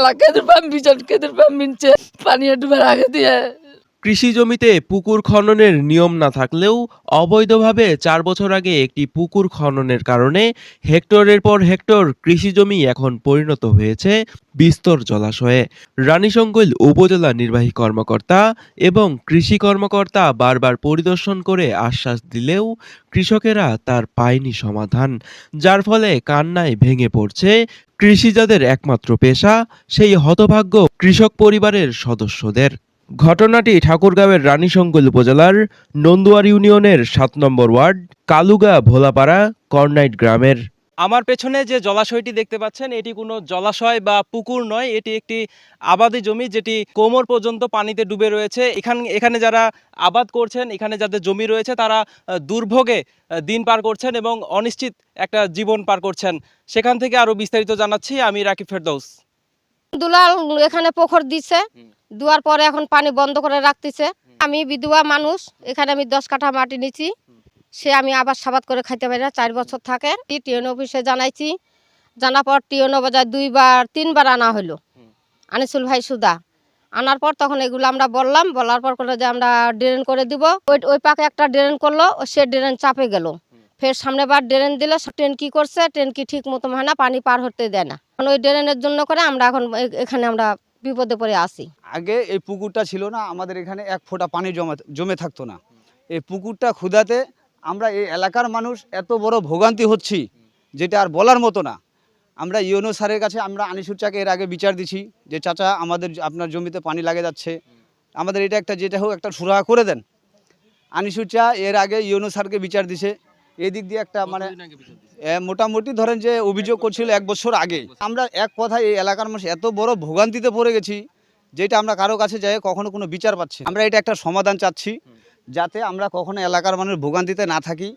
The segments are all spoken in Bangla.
এলাকায় পাম বিজন কেদের পাম্পিনছে পানি ডুবার আগে দিয়ে। কৃষি জমিতে পুকুর খননের নিয়ম না থাকলেও অবৈধভাবে চার বছর আগে একটি পুকুর খননের কারণে হেক্টরের পর হেক্টর কৃষি জমি এখন পরিণত হয়েছে বিস্তর জলাশয়ে। রানীশঙ্কৈল উপজেলা নির্বাহী কর্মকর্তা এবং কৃষি কর্মকর্তা বারবার পরিদর্শন করে আশ্বাস দিলেও কৃষকেরা তার পায়নি সমাধান, যার ফলে কান্নায় ভেঙে পড়ছে কৃষিজাদের একমাত্র পেশা, সেই হতভাগ্য কৃষক পরিবারের সদস্যদের। ঘটনাটি ঠাকুরগাঁওয়ের রানীশঙ্কল উপজেলার নন্দুয়ার ইউনিয়নের সাত নম্বর ওয়ার্ড, কালুগা ভোলাপাড়া, কর্নাইট গ্রামের। আমার পেছনে যে জলাশয়টি দেখতে পাচ্ছেন, এটি কোনো জলাশয় বা পুকুর নয়, এটি একটি আবাদি জমি যেটি কোমর পর্যন্ত পানিতে ডুবে রয়েছে। এখান, এখানে যারা আবাদ করছেন, এখানে যাদের জমি রয়েছে, তারা দুর্ভোগে দিন পার করছেন এবং অনিশ্চিত একটা জীবন পার করছেন। সেখান থেকে আরও বিস্তারিত জানাচ্ছি, আমি রাকিব ফেরদৌস। দুলাল এখানে পোখর দিছে দুয়ার পরে এখন পানি বন্ধ করে রাখতেছে। আমি বিধবা মানুষ এখানে আমি দশ কাঠা মাটি নিছি। সে আমি আবার সাবাদ করে খাইতে পারি না চার বছর থাকে টিএন অফিসে জানাইছি জানার পর টিএন বাজার দুইবার তিনবার আনা হলো আনিসুল ভাই সুদা। আনার পর তখন এগুলো আমরা বললাম বলার পর করল যে আমরা ড্রেন করে দিব। ওই ওই পাকে একটা ড্রেন করল ও সে ড্রেন চাপে গেল। ফের সামনে বার ড্রেন দিল ট্রেন কি করছে, ট্রেন কি ঠিক মতো হয় না, পানি পার হতে দেয় না। এখন ওই ড্রেনের জন্য করে আমরা এখন এখানে আমরা বিপদে পড়ে আসি আগে এই পুকুরটা ছিল না, আমাদের এখানে এক ফোঁটা পানি জমা, জমে থাকতো না। এই পুকুরটা ক্ষুধাতে আমরা এই এলাকার মানুষ এত বড় ভোগান্তি হচ্ছি, যেটা আর বলার মতো না। আমরা ইউনো স্যারের কাছে, আমরা আনিসুর চাকে এর আগে বিচার দিছি যে, চাচা, আমাদের আপনার জমিতে পানি লাগে যাচ্ছে। আমাদের এটা একটা, যেটা হোক একটা সুরাহা করে দেন। আনিসুর চা এর আগে ইউনো স্যারকে বিচার দিছে এদিক দিয়ে একটা মানে মোটামুটি ধরেন যে অভিযোগ করছিল এক বছর আগে। আমরা এক কথায় এই এলাকার মানুষ এত বড় ভোগান্তিতে পড়ে গেছি যেটা আমরা কারও কাছে যাই কখনো কোনো বিচার পাচ্ছি আমরা এটা একটা সমাধান চাচ্ছি যাতে আমরা কখনো এলাকার মানুষ ভোগান্তিতে না থাকি।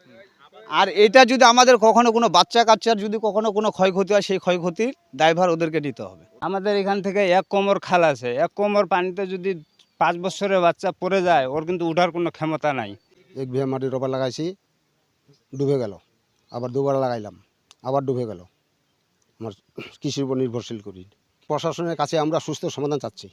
আর এটা যদি আমাদের কখনো কোনো বাচ্চা কাচ্চার যদি কখনো কোনো ক্ষয়ক্ষতি হয় সেই ক্ষয়ক্ষতির দায়ভার ওদেরকে নিতে হবে। আমাদের এখান থেকে এক কোমর খাল আছে। এক কোমর পানিতে যদি পাঁচ বছরের বাচ্চা পড়ে যায় ওর কিন্তু উঠার কোনো ক্ষমতা নাই। এক বিঘা মাটি রোপা লাগাইছি। ডুবে গেল। আবার দুবার লাগাইলাম, আবার ডুবে গেল। আমার কৃষির উপর নির্ভরশীল করি। প্রশাসনের কাছে আমরা সুস্থ সমাধান চাচ্ছি।